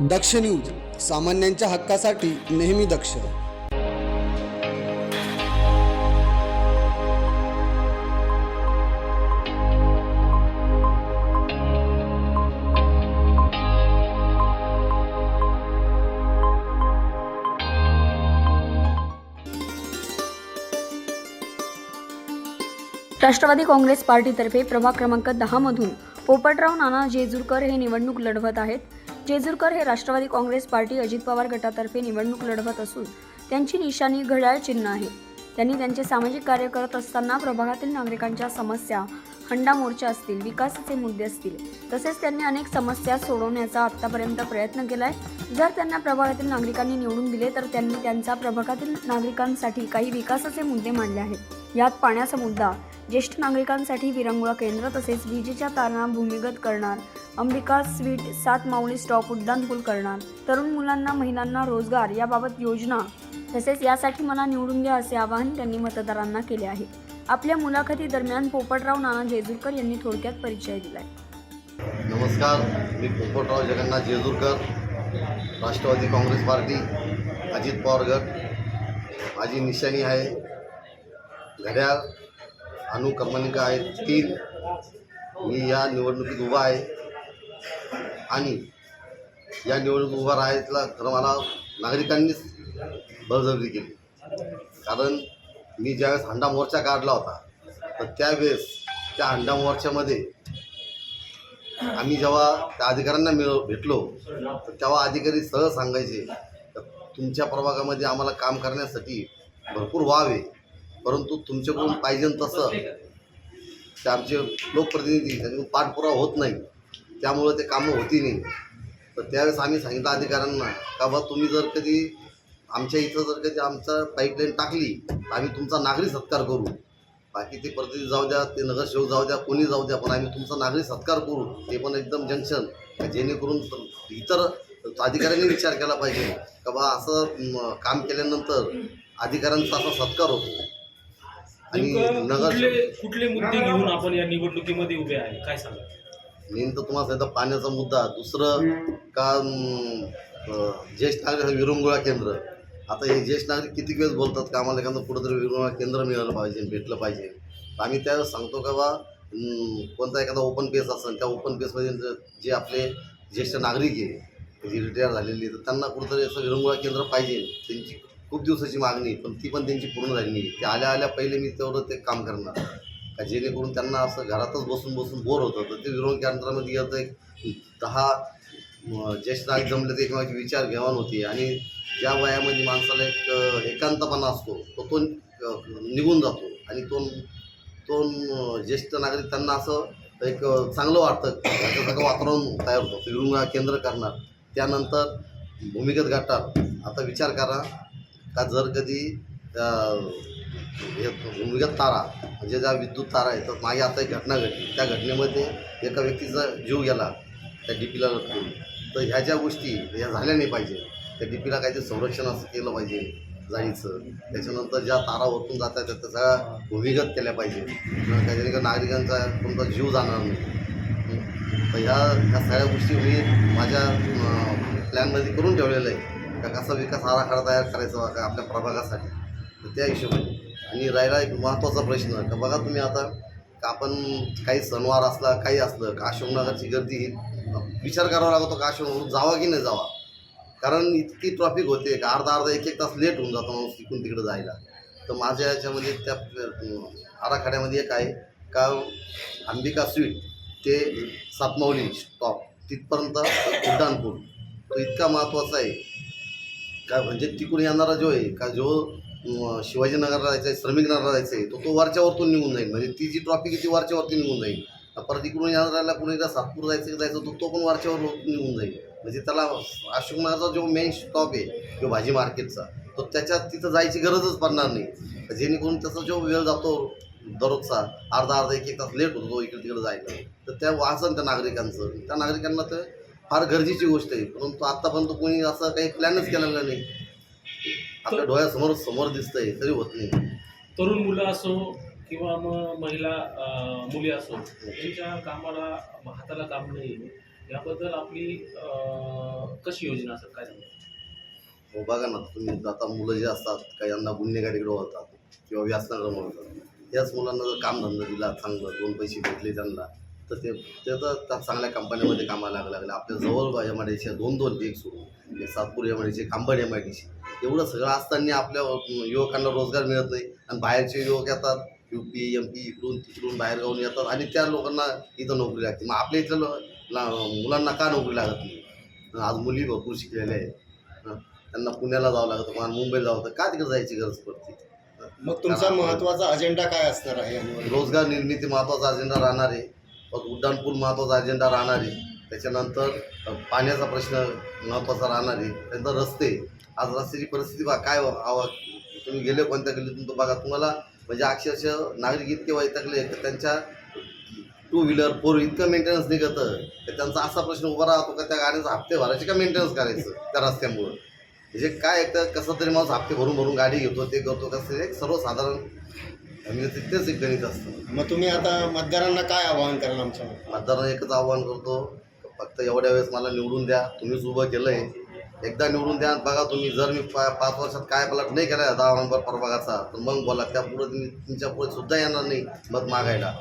दक्ष news सामान्यांच्या हक्कासाठी नेहमी दक्ष. राष्ट्रवादी काँग्रेस पार्टीतर्फे प्रभाग क्रमांक दहामधून पोपटराव नाना जेजुरकर हे निवडणूक लढवत आहेत. जेजूरकर हे राष्ट्रवादी काँग्रेस पार्टी अजित पवार गटातर्फे निवडणूक लढवत असून त्यांची निशाणी घड्याळ चिन्ह आहे. त्यांनी त्यांचे सामाजिक कार्य करत असताना प्रभागातील नागरिकांच्या समस्या हंडा मोर्चा असतील विकासाचे मुद्दे असतील तसेच त्यांनी अनेक समस्या सोडवण्याचा आतापर्यंत प्रयत्न केलाय. जर त्यांना प्रभागातील नागरिकांनी निवडून दिले तर त्यांनी त्यांचा प्रभागातील नागरिकांसाठी काही विकासाचे मुद्दे मांडले आहेत. यात पाण्याचा मुद्दा ज्येष्ठ नागरिकांसाठी विरंगुळा केंद्र तसेच विजेच्या तारणा भूमिगत करणार. अंबिका स्वीट सात माऊली स्टॉप उड्डाणपूल करणार. तरुण मुलांना महिलांना रोजगार याबाबत योजना. तसेच यासाठी मला निवडून घ्या असे आवाहन त्यांनी मतदारांना केले आहे. आपल्या मुलाखती दरम्यान पोपटराव नाना जेजुरकर यांनी थोडक्यात परिचय दिलाय. नमस्कार. मी पोपटराव जगन्नाथ जेजूरकर राष्ट्रवादी काँग्रेस पार्टी अजित पवार गट. माझी निशाणी आहे. घड्याळ अनुक्रमणिका आहे तीन मी या निवडणुकीत उभा आहे. आणि या निवडणुकीत उभा राहायला तर मला नागरिकांनीच बळजबरी केली. कारण मी ज्यावेळेस हंडा मोर्चा काढला होता तर त्यावेळेस त्या हंडा मोर्चामध्ये आम्ही जेव्हा त्या अधिकाऱ्यांना मिळ भेटलो तर तेव्हा अधिकारी सहज सांगायचे तर तुमच्या प्रभागामध्ये आम्हाला काम करण्यासाठी भरपूर वाव आहे. परंतु तुमच्याकडून पाहिजे तसं ते आमचे लोकप्रतिनिधी त्यांच्याकडून पाठपुरावा होत नाही. त्यामुळं ते कामं होती नाही. तर त्यावेळेस आम्ही सांगितलं अधिकाऱ्यांना का बा तुम्ही जर कधी आमच्या इथं जर कधी आमचा पाईपलाईन टाकली तर आम्ही तुमचा नागरी सत्कार करू. बाकी ते प्रतिनिधी जाऊ द्या ते नगरसेवक जाऊ द्या कोणी जाऊ द्या पण आम्ही तुमचा नागरी सत्कार करू. ते पण एकदम जंक्शन. जेणेकरून इतर अधिकाऱ्यांनी विचार केला पाहिजे. का बा असं काम केल्यानंतर अधिकाऱ्यांचा असा सत्कार होतो. आणि नेमकं कुठले कुठले मुद्दे घेऊन आपण या निवडणुकीमध्ये उभे आहे? काय सांगा मेन तर तुम्हाला सांगितलं पाण्याचा मुद्दा. दुसरं का ज्येष्ठ नागरिक विरंगुळा केंद्र. आता हे ज्येष्ठ नागरिक किती वेळेस बोलतात का आम्हाला एखादं कुठंतरी विरंगुळा केंद्र मिळालं पाहिजे भेटलं पाहिजे? आम्ही त्यावेळेस सांगतो का बा कोणता एखादा ओपन पेस असेल त्या ओपन पेसमध्ये जे आपले ज्येष्ठ नागरिक आहे जे रिटायर झालेले तर त्यांना कुठंतरी असं विरंगुळा केंद्र पाहिजे. त्यांची खूप दिवसाची मागणी पण ती पण त्यांची पूर्ण झाली नाही. ते आल्या आल्या पहिले मी तेवढं ते काम करणार. का जेणेकरून त्यांना असं घरातच बसून बसून बोर होतं तर ते विरोध केंद्रामध्ये येतं एक दहा ज्येष्ठ नागरिक जमले ते एकमेकांचे विचार घेवाण होती. आणि ज्या वयामध्ये माणसाला एक एकांतपणा असतो तो तो निघून जातो. आणि तो तो ज्येष्ठ नागरिक त्यांना असं एक चांगलं वाटतं. त्याच्यासारखं वातावरण तयार होतं. विरुंगा केंद्र करणार. त्यानंतर भूमिगत गाठणार आता विचार करा का जर कधी अं, हे भूमिगत तारा म्हणजे ज्या विद्युत तारा आहेत तर मागे आता एक घटना घडली. त्या घटनेमध्ये एका व्यक्तीचा जीव गेला त्या डी पीला लटकून तर ह्या ज्या गोष्टी ह्या झाल्या नाही पाहिजे त्या डी पीला काहीतरी संरक्षण असं केलं पाहिजे जायचं त्याच्यानंतर ज्या तारा वरतून जातात त्या त्या सगळ्या भूमिगत केल्या पाहिजे. त्याच्याने नागरिकांचा कोणता जीव जाणार नाही. तर ह्या ह्या सगळ्या गोष्टी मी माझ्या प्लॅनमध्ये करून ठेवलेलं आहे का कसा विकास आराखडा तयार करायचा का आपल्या प्रभागासाठी. तर त्या हिशोबाने. आणि राहिला एक महत्त्वाचा प्रश्न का बघा तुम्ही आता का आपण काही सणवार असला काही असलं का अशोकनगरची गर्दी ही विचार करावा लागतो का अशोकनगर जावा की नाही जावा? कारण इतकी ट्रॉफिक होते का अर्धा अर्धा एक एक तास लेट होऊन जातो माणूस तिकडून तिकडे जायला. तर माझ्या याच्यामध्ये त्या आराखड्यामध्ये एक आहे का अंबिका स्वीट ते सातमावली स्टॉप तिथपर्यंत उड्डाणपूर तो इतका महत्त्वाचा आहे. का म्हणजे तिकडून येणारा जो आहे का जो शिवाजीनगरला जायचा आहे श्रमिकनगरला जायचं आहे तो तो वरच्यावरतून निघून जाईल. म्हणजे ती जी ट्रॉफिक आहे ती वरच्यावरती निघून जाईल. परत इकडून येणाऱ्याला कुणीला सातपूर जायचं जायचं तो तो पण वरच्यावर निघून जाईल. म्हणजे त्याला अशोकनगरचा जो मेन स्टॉप आहे जो भाजी मार्केटचा तो त्याच्यात तिथं जायची गरजच पडणार नाही. जेणेकरून त्याचा जो वेळ जातो दररोजचा अर्धा अर्धा एक एक तास लेट होतो तो इकडे तिकडे जायला. तर त्या वाचन त्या नागरिकांचं. त्या नागरिकांना तर फार गरजेची गोष्ट आहे. परंतु आत्तापर्यंत कोणी असं काही प्लॅनच केलेला नाही. आपल्या डोळ्यासमोर समोर दिसतंय तरी होत नाही. तरुण मुलं असो किंवा मग महिला मुली असो त्यांच्या कामाला हाताला काम नाही. याबद्दल आपली कशी योजना असेल काय? हो बघा ना तुम्ही आता मुलं जे असतात काही यांना गुन्हेगारीकडे वळतात किंवा व्यसनाकडे वळतात याच मुलांना जर कामधंदा दिला चांगलं दोन पैसे भेटले त्यांना तर ते ते तर त्या चांगल्या कंपन्यामध्ये कामाला लागले लागले. आपल्या जवळ एम आय डी सी दोन दोन एक सोडून. एक Satpur M I D C Kambad M I D C एवढं सगळं असताना आपल्या युवकांना रोजगार मिळत नाही. आणि बाहेरचे युवक येतात यू पी एम पी इकडून तिकडून बाहेर गावून येतात. आणि त्या लोकांना इथं नोकरी लागते. मग आपल्या इथल्या मुलांना का नोकरी लागत नाही? आज मुली भरपूर शिकलेल्या आहेत. त्यांना पुण्याला जावं लागतं कोणाला मुंबईला जावं लागतं. का तिकडे जायची गरज पडते? मग तुमचा महत्त्वाचा अजेंडा काय असणार आहे? रोजगार निर्मिती महत्त्वाचा अजेंडा राहणार आहे. मग उड्डाणपूल महत्त्वाचा अजेंडा राहणार आहे. त्याच्यानंतर पाण्याचा प्रश्न महत्त्वाचा राहणार आहे. त्यानंतर रस्ते. आज रस्त्याची परिस्थिती बा काय हो, आवा तुम्ही गेले कोणत्या गल्लीतून तो बघा. तुम्हाला म्हणजे अक्षरशः नागरिक इतके वैतागले की त्यांच्या टू व्हीलर फोर इतकं मेंटेनन्स निघतं तर त्यांचा असा प्रश्न उभा राहतो का त्या गाड्यांचा हप्ते भरायचे का मेंटेनन्स करायचं त्या रस्त्यामुळं? म्हणजे काय एक तर कसं तरी माणूस हप्ते भरून भरून गाडी घेतो ते करतो कसं एक सर्वसाधारण म्हणजे तिथेच एक गणित असतं. मग तुम्ही आता मतदारांना काय आवाहन कराल आमच्या मतदारांना एकच आव्हान करतो फक्त एवढ्या वेळेस मला निवडून द्या तुम्हीच उभं केलं आहे एकदा निवडून द्या बघा तुम्ही जर मी पा पाच वर्षात काय पलट नाही केला दहा नंबर प्रभागाचा तर मग बोला. त्या पुढे तुमच्यापुढे सुद्धा येणार नाही मत मागायला.